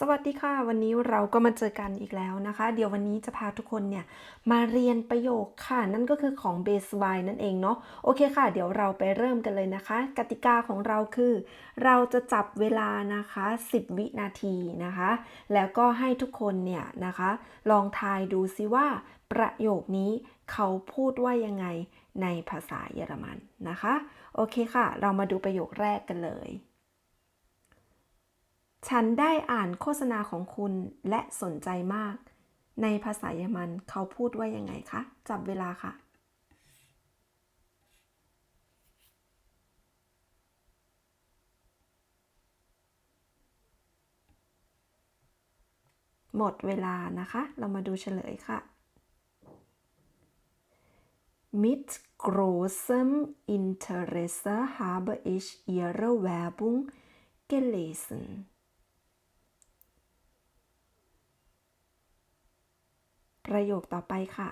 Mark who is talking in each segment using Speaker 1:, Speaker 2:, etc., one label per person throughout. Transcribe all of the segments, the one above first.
Speaker 1: สวัสดีค่ะ วันนี้เราก็มาเจอกันอีกแล้วนะคะ เดี๋ยววันนี้จะพาทุกคนเนี่ยมาเรียนประโยคค่ะ นั่นก็คือของ base y นั่นเองเนาะโอเคค่ะ เดี๋ยวเราไปเริ่มกันเลยนะคะ กติกาของเราคือ เราจะจับเวลานะคะ 10 วินาทีนะคะ แล้วก็ให้ทุกคนเนี่ยนะคะ ลองทายดูซิว่า ประโยคนี้เขาพูดว่ายังไงในภาษาเยอรมันนะคะ โอเคค่ะ เรามาดูประโยคแรกกันเลย ฉันได้อ่านโฆษณาของคุณและสนใจมาก ในภาษาเยอรมันเขาพูดว่ายังไงคะ จับเวลาค่ะ หมดเวลานะคะ เรามาดูเฉลยค่ะ Mit großem Interesse habe ich Ihre Werbung gelesen. ประโยคต่อไปค่ะ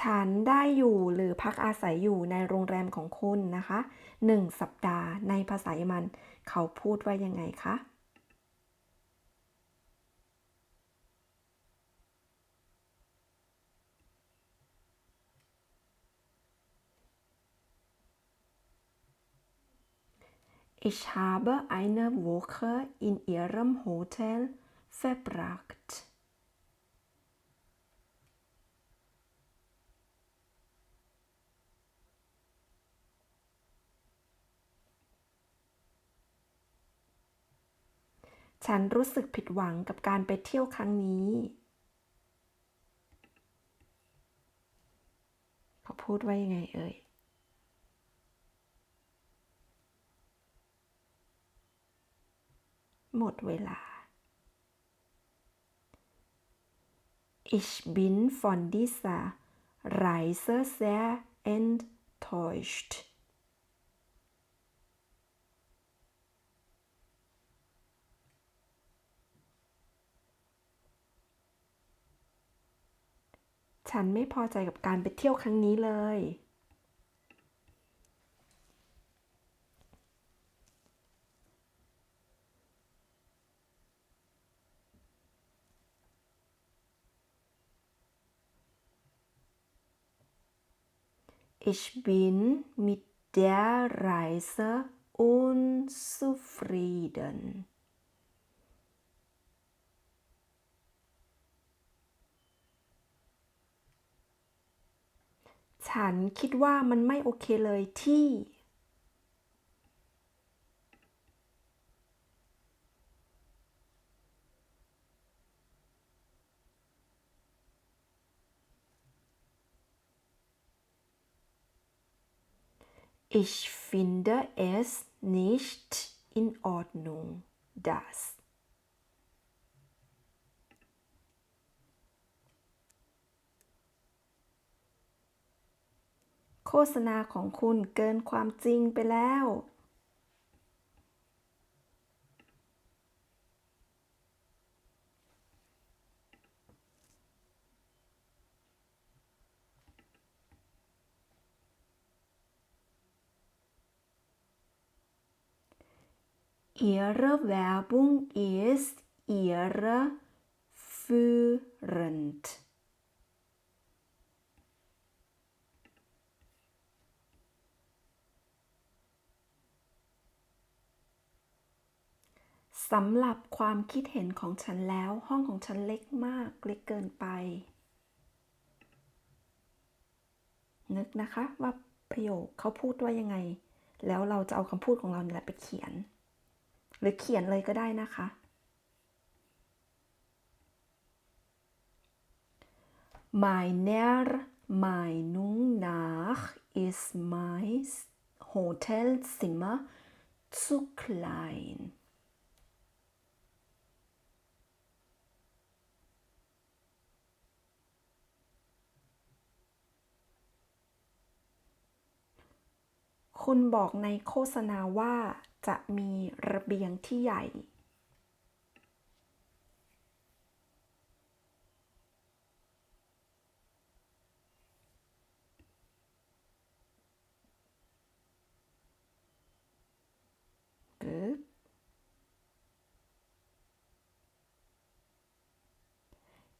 Speaker 1: ฉันได้อยู่หรือพักอาศัยอยู่ในโรงแรมของคุณนะคะหนึ่งสัปดาห์ในภาษาเยอรมัน เขาพูดว่ายังไงคะ Ich habe eine Woche in Ihrem Hotel verbracht. ฉันรู้สึกผิดหวังกับการไปเที่ยวครั้งนี้ เขาพูดว่ายังไงเอ่ย หมดเวลา Ich bin von dieser Reise sehr enttäuscht. ฉันไม่พอใจกับการไปเที่ยวครั้งนี้เลย Ich bin mit der Reise unzufrieden. ฉันคิดว่ามันไม่โอเคเลยที่ Ich finde es nicht in Ordnung, dass โฆษณาของคุณเกินความจริงไปแล้ว Ihre Werbung ist irreführend. สำหรับความคิดเห็นของฉันแล้วห้องของฉันเล็กมากเล็กเกินไป นึกนะคะว่าประโยคเขาพูดว่ายังไง แล้วเราจะเอาคำพูดของเราเนี่ยไปเขียน หรือเขียนเลยก็ได้นะคะ Meiner Meinung nach ist mein Hotelzimmer zu klein. คุณบอกในโฆษณาว่า จะมีระเบียงที่ใหญ่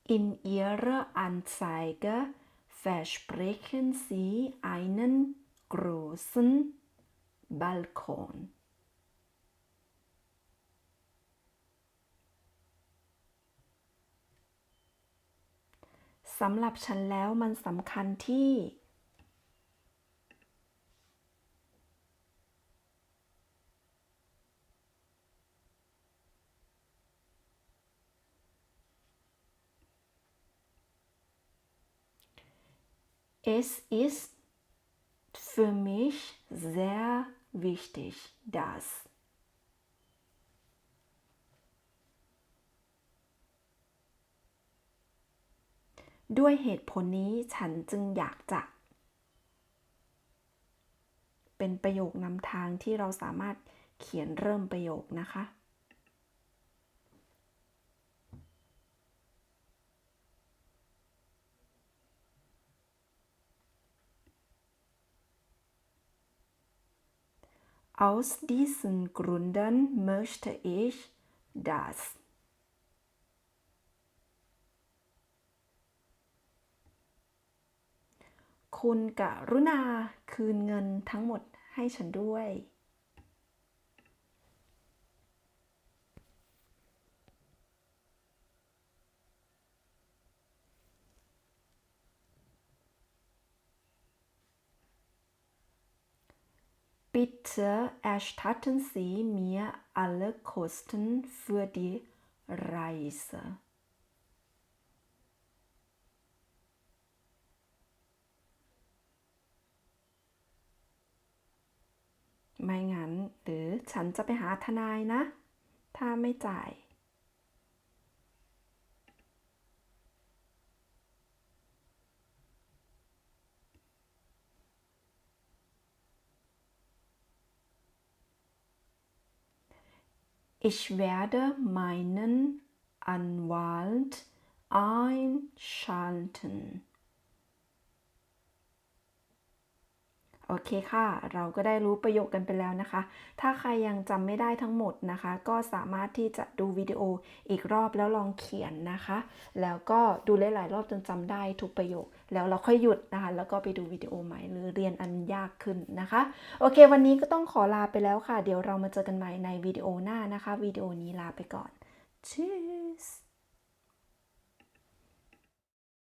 Speaker 1: In ihrer Anzeige versprechen sie einen großen Balkon. สำหรับฉันแล้วมันสำคัญที่ Es ist für mich sehr wichtig, dass ด้วยเหตุผลนี้ฉันจึงอยากจะ เป็นประโยคนำทางที่เราสามารถเขียนเริ่มประโยคนะคะ Aus diesen Gründen möchte ich, dass คุณกรุณาคืนเงินทั้งหมดให้ฉันด้วย Bitte erstatten Sie mir alle Kosten für die Reise. ไม่งั้น หรือฉันจะไปหาทนายนะ ถ้าไม่จ่าย Ich werde meinen Anwalt einschalten. โอเคค่ะ เราก็ได้รู้ประโยคกันไปแล้วนะคะ ถ้าใครยังจำไม่ได้ทั้งหมดนะคะ ก็สามารถที่จะดูวิดีโออีกรอบแล้วลองเขียนนะคะ แล้วก็ดูหลายๆรอบจนจำได้ทุกประโยค แล้วเราค่อยหยุดนะคะ แล้วก็ไปดูวิดีโอใหม่หรือเรียนอันยากขึ้นนะคะ โอเค วันนี้ก็ต้องขอลาไปแล้วค่ะ เดี๋ยวเรามาเจอกันใหม่ในวิดีโอหน้านะคะ วิดีโอนี้ลาไปก่อน Tschüss